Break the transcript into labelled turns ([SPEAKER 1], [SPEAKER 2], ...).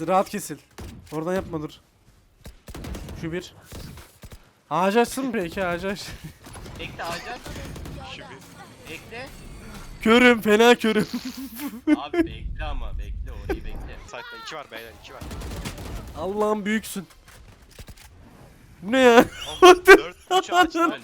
[SPEAKER 1] Rahat kesil. Oradan yapma dur. Şu bir. Ağacı açsın mı peki ağacı aç.
[SPEAKER 2] Bekle ağaca.
[SPEAKER 3] Şu bir.
[SPEAKER 2] Bekle.
[SPEAKER 1] körüm fena körüm.
[SPEAKER 2] Abi bekle ama bekle orayı bekle.
[SPEAKER 3] Site'da 2 var beyler 2 var.
[SPEAKER 1] Allah'ım büyüksün. Bu ne ya?
[SPEAKER 3] 4 3 ağaç var.